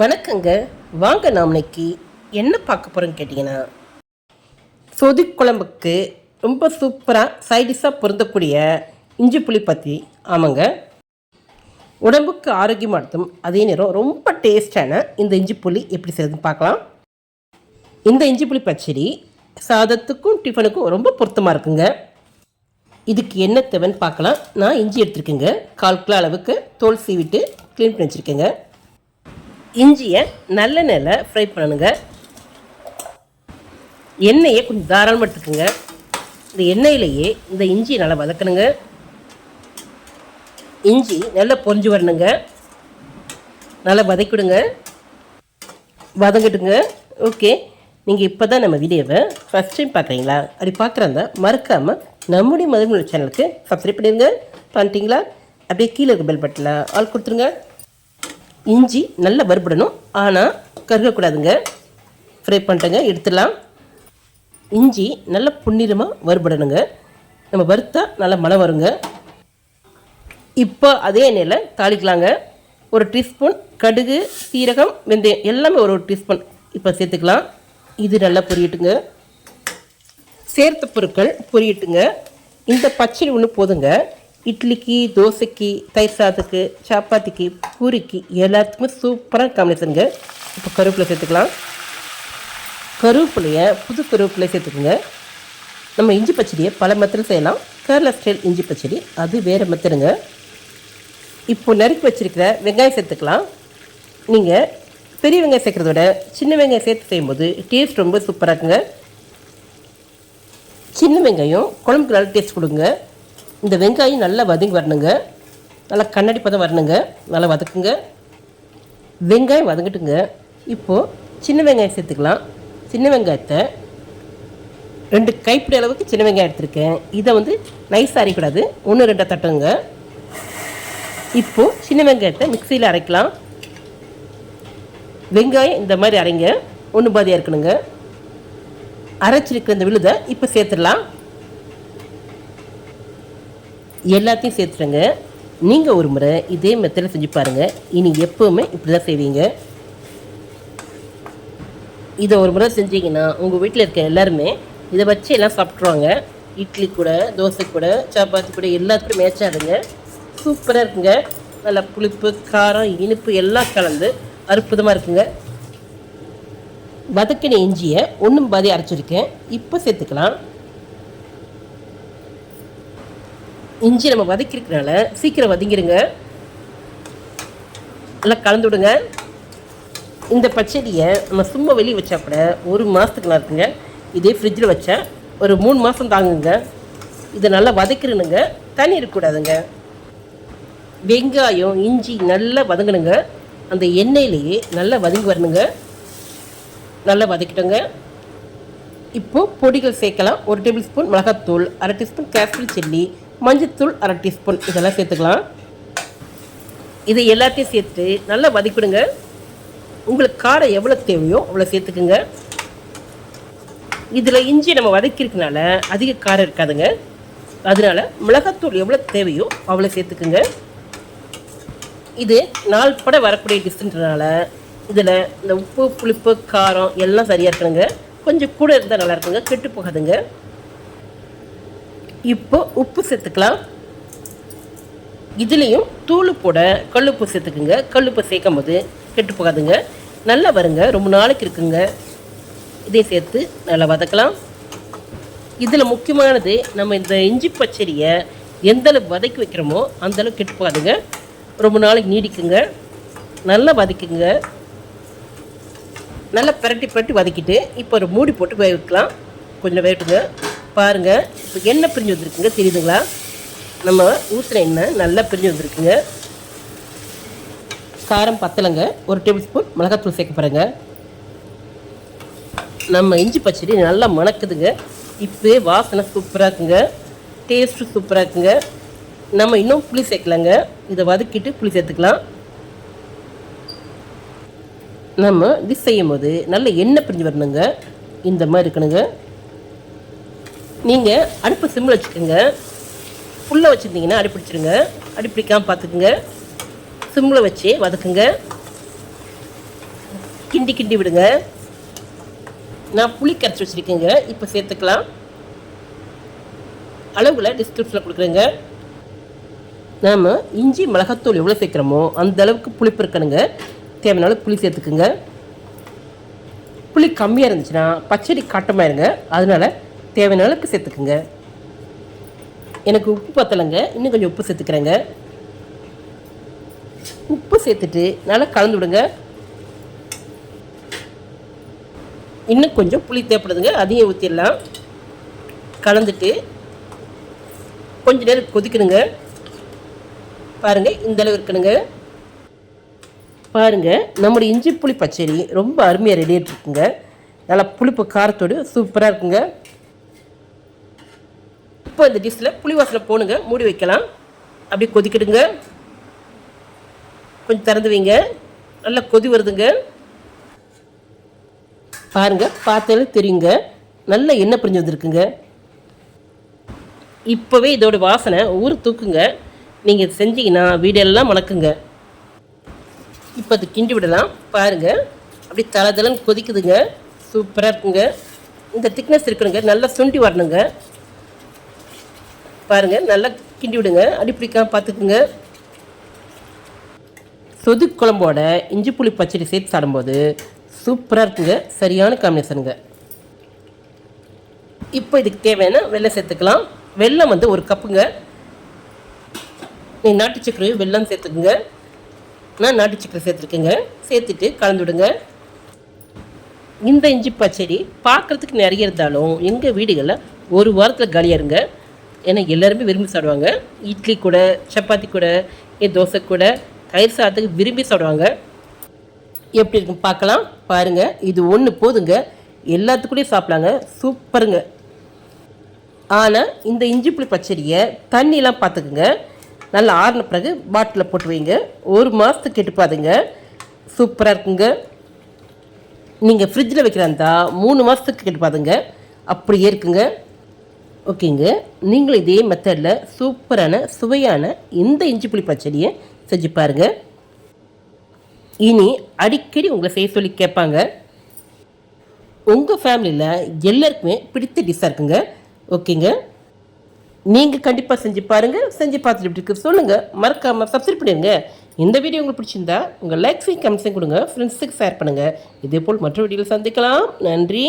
வணக்கங்க. வாங்க நாம் இன்னைக்கு என்ன பார்க்க போகிறோன்னு கேட்டிங்கன்னா சொதி குழம்புக்கு ரொம்ப சூப்பராக சைடிஷாக பொருந்தக்கூடிய இஞ்சி புளி பற்றி ஆமாங்க. உடம்புக்கு ஆரோக்கியமானதும் அதே நேரம் ரொம்ப டேஸ்டான இந்த இஞ்சி புளி எப்படி செய்யுதுன்னு பார்க்கலாம். இந்த இஞ்சி புளி பச்சடி சாதத்துக்கும் டிஃபனுக்கும் ரொம்ப பொருத்தமாக இருக்குங்க. இதுக்கு என்ன தேவைன்னு பார்க்கலாம். நான் இஞ்சி எடுத்துருக்கேங்க. கால் கிலோ அளவுக்கு தோல் சீவிட்டு க்ளீன் பண்ணி வச்சுருக்கேங்க. இஞ்சியை நல்ல ஃப்ரை பண்ணணுங்க. எண்ணெயை கொஞ்சம் தாராளமாக எடுத்துக்கோங்க. இந்த எண்ணெயிலேயே இந்த இஞ்சியை நல்லா வதக்கணுங்க. இஞ்சி நல்லா பொரிஞ்சு வரணுங்க. நல்லா வதக்கிவிடுங்க வதங்கிட்டுங்க. ஓகே. நீங்கள் இப்போ தான் நம்ம வீடியோவை ஃபஸ்ட் டைம் பார்க்குறீங்களா அப்படி பார்க்குறாந்தா மறக்காமல் நம்முடைய மதுமொழி சேனலுக்கு சப்ஸ்கிரைப் பண்ணிடுங்க. பண்ணிட்டீங்களா? அப்படியே கீழே இருக்க பெல் பட்டனில் ஆள் கொடுத்துருங்க. இஞ்சி நல்லா வறுபடணும். ஆனால் கருகக்கூடாதுங்க. ஃப்ரை பண்ணிட்டேங்க எடுத்துடலாம். இஞ்சி நல்லா புன்னிறமாக வறுபடணுங்க. நம்ம வறுத்தா நல்லா மனம் வருங்க. இப்போ அதே எண்ணெயில் தாளிக்கலாங்க. ஒரு டீஸ்பூன் கடுகு சீரகம் வெந்தயம் எல்லாமே ஒரு ஒரு டீஸ்பூன் இப்போ சேர்த்துக்கலாம். இது நல்லா பொரியட்டுங்க. சேர்த்த பொருட்கள் பொரியட்டுங்க. இந்த பச்சடி ஒன்று போதுங்க. இட்லிக்கு தோசைக்கு தயிர் சாதத்துக்கு சப்பாத்திக்கு பூரிக்கு எல்லாத்துக்குமே சூப்பராக காம்பினேஷனுங்க இப்போ கருவேப்பிலை சேர்த்துக்கலாம். கருவேப்பிலையை புது கருவேப்பிலை சேர்த்துக்குங்க. நம்ம இஞ்சி பச்சடியை பல மெத்தடில் செய்யலாம். கேரளா ஸ்டைல் இஞ்சி பச்சடி அது வேறு மெத்தடுங்க. இப்போ நறுக்கி வச்சிருக்கிற வெங்காயம் சேர்த்துக்கலாம். நீங்கள் பெரிய வெங்காயம் சேர்க்குறத விட சின்ன வெங்காயம் சேர்த்து செய்யும்போது டேஸ்ட் ரொம்ப சூப்பராக இருக்குங்க. சின்ன வெங்காயம் குழம்புக்கு நல்லா டேஸ்ட் கொடுங்க. இந்த வெங்காயம் நல்லா வதங்கி வரணுங்க. நல்லா கண்ணாடி பதம் வரணுங்க. நல்லா வதக்குங்க. வெங்காயம் வதங்கட்டுங்க. இப்போது சின்ன வெங்காயம் சேர்த்துக்கலாம். சின்ன வெங்காயத்தை ரெண்டு கைப்பிடி அளவுக்கு சின்ன வெங்காயம் எடுத்திருக்கேன். இதை வந்து நைஸாக அரைக்கூடாது ஒன்று ரெண்டாக தட்டுங்க. இப்போது சின்ன வெங்காயத்தை மிக்சியில் அரைக்கலாம். வெங்காயம் இந்த மாதிரி அரைங்க. ஒன்று பாதியாக இருக்கணுங்க. அரைச்சிருக்கிற இந்த விழுதை இப்போ சேர்த்துடலாம். எல்லாத்தையும் சேர்த்துருங்க. நீங்கள் ஒரு முறை இதே மெத்தடில் செஞ்சு பாருங்கள் இனி எப்போவுமே இப்படி தான் செய்வீங்க. இதை ஒரு முறை செஞ்சீங்கன்னா உங்கள் வீட்டில் இருக்க எல்லாருமே இதை வச்சு எல்லாம் சாப்பிட்ருவாங்க இட்லி கூட தோசை கூட சப்பாத்தி கூட எல்லாத்துக்கும் மேட்சாதுங்க சூப்பராக இருக்குங்க. நல்லா புளிப்பு காரம் இனிப்பு எல்லாம் கலந்து அற்புதமாக இருக்குங்க. வதக்கின இஞ்சியை ஒன்றும் பாதி அரைச்சிருக்கேன். இப்போ சேர்த்துக்கலாம். இஞ்சி நம்ம வதக்கிருக்கனால சீக்கிரம் வதங்கிடுங்க நல்லா கலந்து விடுங்க இந்த பச்சடியை நம்ம சும்மா வெளியே வச்சா கூட ஒரு மாதத்துக்கு நல்லா இருக்குங்க. இதே ஃப்ரிட்ஜில் வச்சா ஒரு மூணு மாதம் தாங்குங்க. இதை நல்லா வதக்கிறனுங்க தண்ணி இருக்கக்கூடாதுங்க. வெங்காயம் இஞ்சி நல்லா வதங்கணுங்க. அந்த எண்ணெயிலேயே நல்லா வதங்கி வரணுங்க. நல்லா வதக்கிட்டோங்க. இப்போது பொடிகள் சேர்க்கலாம். ஒரு டேபிள் ஸ்பூன் மிளகாத்தூள் அரை டீஸ்பூன் காஷ்மீர் சில்லி மஞ்சத்தூள் அரை டீஸ்பூன். இதெல்லாம் சேர்த்துக்கலாம். இது எல்லாத்தையும் சேர்த்து நல்லா வதக்கிடுங்க. உங்களுக்கு காரம் எவ்வளோ தேவையோ அவ்வளோ சேர்த்துக்குங்க. இதில் இஞ்சி நம்ம வதக்கிருக்கனால அதிக காரம் இருக்காதுங்க. அதனால மிளகாத்தூள் எவ்வளோ தேவையோ அவ்வளோ சேர்த்துக்குங்க. இது நாள் பட வரக்கூடிய டிஷ்ன்றனால இதில் இந்த உப்பு புளிப்பு காரம் எல்லாம் சரியாக இருக்கணுங்க. கொஞ்சம் கூட இருந்தால் நல்லா இருக்குங்க. கெட்டு போகாதுங்க. இப்போ உப்பு சேர்த்துக்கலாம். இதுலேயும் தூள் போட கல்லுப்பு சேர்த்துக்குங்க. கல்லுப்பு சேர்க்கும் போது கெட்டு போகாதுங்க. நல்லா வருங்க. ரொம்ப நாளைக்கு இருக்குங்க. இதை சேர்த்து நல்லா வதக்கலாம். இதில் முக்கியமானது நம்ம இந்த இஞ்சி பச்சரியை எந்தளவு வதக்கி வைக்கிறோமோ அந்த அளவுக்கு கெட்டு போகாதுங்க. ரொம்ப நாளைக்கு நீடிக்குங்க. நல்லா வதக்குங்க. நல்லா பிரட்டி பிரட்டி வதக்கிட்டு இப்போ ஒரு மூடி போட்டு வேக வைக்கலாம் கொஞ்சம் வேகட்டுங்க. பாருங்கள் இப்போ எண்ணெய் பிரிஞ்சு வந்திருக்குங்க தெரியுதுங்களா? நம்ம ஊற்றுன எண்ணெய் நல்லா பிரிஞ்சு வந்திருக்குங்க. காரம் பத்தலைங்க. ஒரு டேபிள் ஸ்பூன் மிளகாத்தூள் சேர்க்க பாருங்க நம்ம இஞ்சி பச்சடி நல்லா மணக்குதுங்க. இப்போ வாசனை சூப்பராக இருக்குங்க. டேஸ்ட்டு சூப்பராக இருக்குங்க. நம்ம இன்னும் புளி சேர்க்கலாங்க. இதை வதக்கிட்டு புளி சேர்த்துக்கலாம். நம்ம டிஷ் செய்யும் போது நல்ல எண்ணெய் பிரிஞ்சு வரணுங்க. இந்த மாதிரி இருக்கணுங்க. நீங்கள் அடுப்பு சிம்மில் வச்சுக்கோங்க. ஃபுல்லாக வச்சுருந்தீங்கன்னா அடிப்பிடிச்சிருங்க அடிப்பிடிக்காமல் பார்த்துக்குங்க சிம்மில் வச்சு வதக்குங்க. கிண்டி கிண்டி விடுங்க. நான் புளி கரைச்சி வச்சுருக்கேங்க. இப்போ சேர்த்துக்கலாம். அளவில் டிஸ்கிரிப்ஷனில் கொடுக்குறேங்க. நாம் இஞ்சி மிளகாத்தூள் எவ்வளோ சேர்க்குறோமோ அந்த அளவுக்கு புளிப்பு இருக்கணுங்க. தேவையான புளி சேர்த்துக்குங்க. புளி கம்மியாக இருந்துச்சுன்னா பச்சடி காட்டமாயிருங்க. அதனால தேவையான அளவுக்கு சேர்த்துக்குங்க. எனக்கு உப்பு பத்தலைங்க. இன்னும் கொஞ்சம் உப்பு சேர்த்துக்கிறேங்க. உப்பு சேர்த்துட்டு நல்லா கலந்து விடுங்க. இன்னும் கொஞ்சம் புளி தேவைப்படுதுங்க. அதையும் ஊற்றிடலாம் கலந்துட்டு கொஞ்ச நேரம் கொதிக்கணுங்க. பாருங்கள் இந்த அளவு இருக்கணுங்க. பாருங்க நம்முடைய இஞ்சி புளி பச்சடி ரொம்ப அருமையாக ரெடி இருக்குங்க. நல்லா புளிப்பு காரத்தோடு சூப்பராக இருக்குங்க. இப்போ இந்த டிஷ்ஷில் புளி வாசனை மூடி வைக்கலாம். அப்படியே கொதிக்கிடுங்க கொஞ்சம் திறந்து வைங்க. நல்லா கொதி வருதுங்க. பாருங்கள் பார்த்தாலே தெரியுங்க. நல்லா எண்ணெய் பிரிஞ்சு வந்திருக்குங்க. இப்போவே இதோட வாசனை ஊர் தூக்குங்க. நீங்கள் செஞ்சீங்கன்னா வீடெல்லாம் மணக்குங்க இப்போ அது கிண்டி விடலாம். பாருங்கள் அப்படி தலை தலைன்னு கொதிக்குதுங்க. சூப்பராக இருக்குங்க. இந்த திக்னஸ் இருக்கணுங்க. நல்லா சுண்டி வரணுங்க. பாருங்கள் நல்லா கிண்டி விடுங்க. அடிப்பிடிக்காம பார்த்துக்குங்க சொது குழம்போட இஞ்சி புளி பச்சடி சேர்த்து சாடும்போது சூப்பராக இருக்குங்க. சரியான காம்பினேஷனுங்க இப்போ இதுக்கு தேவையான வெள்ளம் சேர்த்துக்கலாம். வெல்லம் வந்து ஒரு கப்புங்க. நீங்கள் நாட்டு சக்கரையும் வெல்லம் சேர்த்துக்குங்க. நான் நாட்டு சக்கரை சேர்த்துருக்கேங்க. சேர்த்துட்டு கலந்து விடுங்க. இந்த இஞ்சி பச்சடி பார்க்குறதுக்கு நிறைய இருந்தாலும் எங்கள் வீடுகளில் ஒரு வாரத்தில் காலியாருங்க ஏன்னா எல்லாருமே விரும்பி சாப்பிடுவாங்க. இட்லி கூட சப்பாத்தி கூட ஏன் தோசை கூட தயிர் சாதத்துக்கு விரும்பி சாப்பிடுவாங்க. எப்படி இருக்குன்னு பார்க்கலாம். பாருங்கள் இது ஒன்று போதுங்க. எல்லாத்துக்கூடயும் சாப்பிட்லாங்க. சூப்பருங்க. ஆனால் இந்த இஞ்சி புளி பச்சடியை தண்ணியெலாம் பார்த்துக்குங்க. நல்லா ஆறின பிறகு பாட்டிலில் போட்டு வைங்க. ஒரு மாதத்துக்கு கெட்டுப்பாதுங்க சூப்பராக இருக்குங்க. நீங்கள் ஃப்ரிட்ஜில் வைக்கிறாந்தா மூணு மாதத்துக்கு கெட்டுப்பாதுங்க அப்படியே இருக்குங்க. ஓகேங்க. நீங்கள் இதே மெத்தடில் சூப்பரான சுவையான இந்த இஞ்சி புளி பச்சடியை செஞ்சு பாருங்கள் இனி அடிக்கடி உங்களை செய்ய சொல்லி கேட்பாங்க. உங்கள் ஃபேமிலியில் எல்லாருக்குமே பிடித்த டிஷ்ஷாக இருக்குங்க. ஓகேங்க. நீங்கள் கண்டிப்பாக செஞ்சு பாருங்கள் செஞ்சு பார்த்துட்டு எப்படி இருக்கு சொல்லுங்கள் மறக்காமல் சப்ஸ்கிரைப் பண்ணிடுங்க. இந்த வீடியோ உங்களுக்கு பிடிச்சிருந்தா உங்கள் லைக்ஸையும் கமெண்ட்ஸையும் கொடுங்க. ஃப்ரெண்ட்ஸுக்கு ஷேர் பண்ணுங்கள் இதே போல் மற்ற வீடியோவில் சந்திக்கலாம். நன்றி.